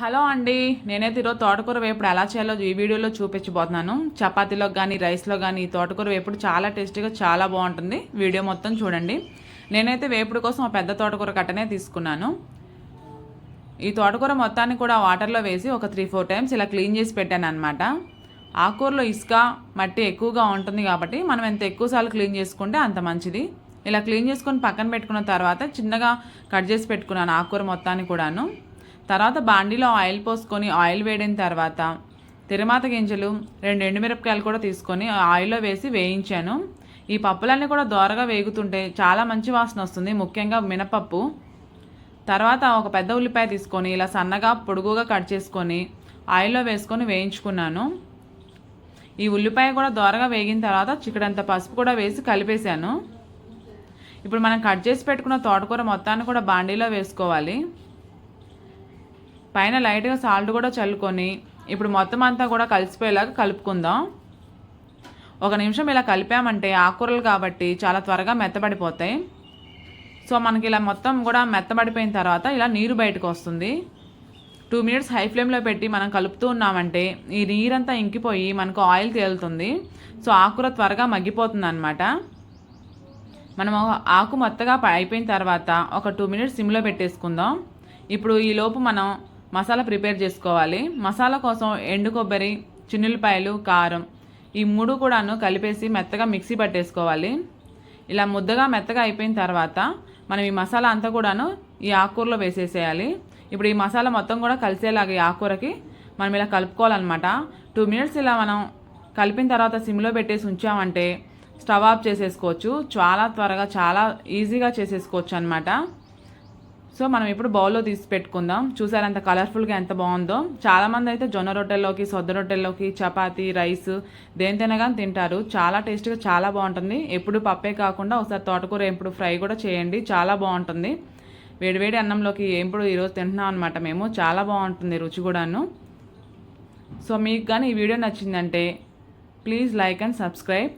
Hello అండి నేనైతే ఈరోజు తోటకూర వేపుడు ఎలా చేయాలో ఈ వీడియోలో చూపించబోతున్నాను. చపాతీలో కానీ రైస్లో కానీ తోటకూర వేపుడు చాలా టేస్టీగా చాలా బాగుంటుంది. వీడియో మొత్తం చూడండి. నేనైతే వేపుడు కోసం ఒక పెద్ద తోటకూర కట్టనే తీసుకున్నాను. ఈ తోటకూర మొత్తాన్ని కూడా వాటర్లో వేసి ఒక త్రీ ఫోర్ టైమ్స్ ఇలా క్లీన్ చేసి పెట్టాను అనమాట ఆకుకూరలో ఇసుక మట్టి ఎక్కువగా ఉంటుంది కాబట్టి మనం ఎంత ఎక్కువసార్లు క్లీన్ చేసుకుంటే అంత మంచిది. ఇలా క్లీన్ చేసుకొని పక్కన పెట్టుకున్న తర్వాత చిన్నగా కట్ చేసి పెట్టుకున్నాను ఆకుకూర మొత్తాన్ని కూడాను. తర్వాత బాండీలో ఆయిల్ పోసుకొని ఆయిల్ వేడిన తర్వాత తిరుమాత గింజలు రెండు ఎండుమిరపకాయలు కూడా తీసుకొని ఆయిల్లో వేసి వేయించాను. ఈ పప్పులన్నీ కూడా దోరగా వేగుతుంటే చాలా మంచి వాసన వస్తుంది ముఖ్యంగా మినపప్పు. తర్వాత ఒక పెద్ద ఉల్లిపాయ తీసుకొని ఇలా సన్నగా పొడుగుగా కట్ చేసుకొని ఆయిల్లో వేసుకొని వేయించుకున్నాను. ఈ ఉల్లిపాయ కూడా దోరగా వేగిన తర్వాత చిక్కడంత పసుపు కూడా వేసి కలిపేశాను. ఇప్పుడు మనం కట్ చేసి పెట్టుకున్న తోటకూర మొత్తాన్ని కూడా బాండీలో వేసుకోవాలి. పైన లైట్గా సాల్ట్ కూడా చల్లుకొని ఇప్పుడు మొత్తం అంతా కూడా కలిసిపోయేలాగా కలుపుకుందాం. ఒక నిమిషం ఇలా కలిపామంటే ఆకుకూరలు కాబట్టి చాలా త్వరగా మెత్తబడిపోతాయి. సో మనకి ఇలా మొత్తం కూడా మెత్తబడిపోయిన తర్వాత ఇలా నీరు బయటకు వస్తుంది. టూ మినిట్స్ హై ఫ్లేమ్లో పెట్టి మనం కలుపుతూ ఉన్నామంటే ఈ నీరంతా ఇంకిపోయి మనకు ఆయిల్ తేలుతుంది. సో ఆకుకూర త్వరగా మగ్గిపోతుంది అనమాట మనం ఆకు మొత్తగా అయిపోయిన తర్వాత ఒక టూ మినిట్స్ సిమ్లో పెట్టేసుకుందాం. ఇప్పుడు ఈ లోపు మనం మసాలా ప్రిపేర్ చేసుకోవాలి. మసాలా కోసం ఎండు కొబ్బరి చిన్నులపాయలు కారం ఈ మూడు కూడాను కలిపేసి మెత్తగా మిక్సీ పట్టేసుకోవాలి. ఇలా ముద్దగా మెత్తగా అయిపోయిన తర్వాత మనం ఈ మసాలా అంతా కూడాను ఈ ఆకుకూరలో వేసేసేయాలి. ఇప్పుడు ఈ మసాలా మొత్తం కూడా కలిసేలాగా ఈ ఆకుకూరకి మనం ఇలా కలుపుకోవాలన్నమాట. టూ మినిట్స్ ఇలా మనం కలిపిన తర్వాత సిమ్లో పెట్టేసి ఉంచామంటే స్టవ్ ఆఫ్ చేసేసుకోవచ్చు. చాలా త్వరగా చాలా ఈజీగా చేసేసుకోవచ్చు అనమాట సో మనం ఇప్పుడు బౌల్లో తీసి పెట్టుకుందాం. చూసారు ఎంత కలర్ఫుల్గా ఎంత బాగుందో. చాలామంది అయితే జొన్న రొట్టెల్లోకి సొద్ద రొట్టెల్లోకి చపాతి రైస్ దేని కానీ తింటారు. చాలా టేస్ట్గా చాలా బాగుంటుంది. ఎప్పుడు పప్పే కాకుండా ఒకసారి తోటకూర ఎప్పుడు ఫ్రై కూడా చేయండి. చాలా బాగుంటుంది. వేడివేడి అన్నంలోకి ఎప్పుడు ఈరోజు తింటున్నాం అనమాట మేము. చాలా బాగుంటుంది రుచి కూడాను. సో మీకు కానీ ఈ వీడియో నచ్చిందంటే ప్లీజ్ లైక్ అండ్ సబ్స్క్రైబ్.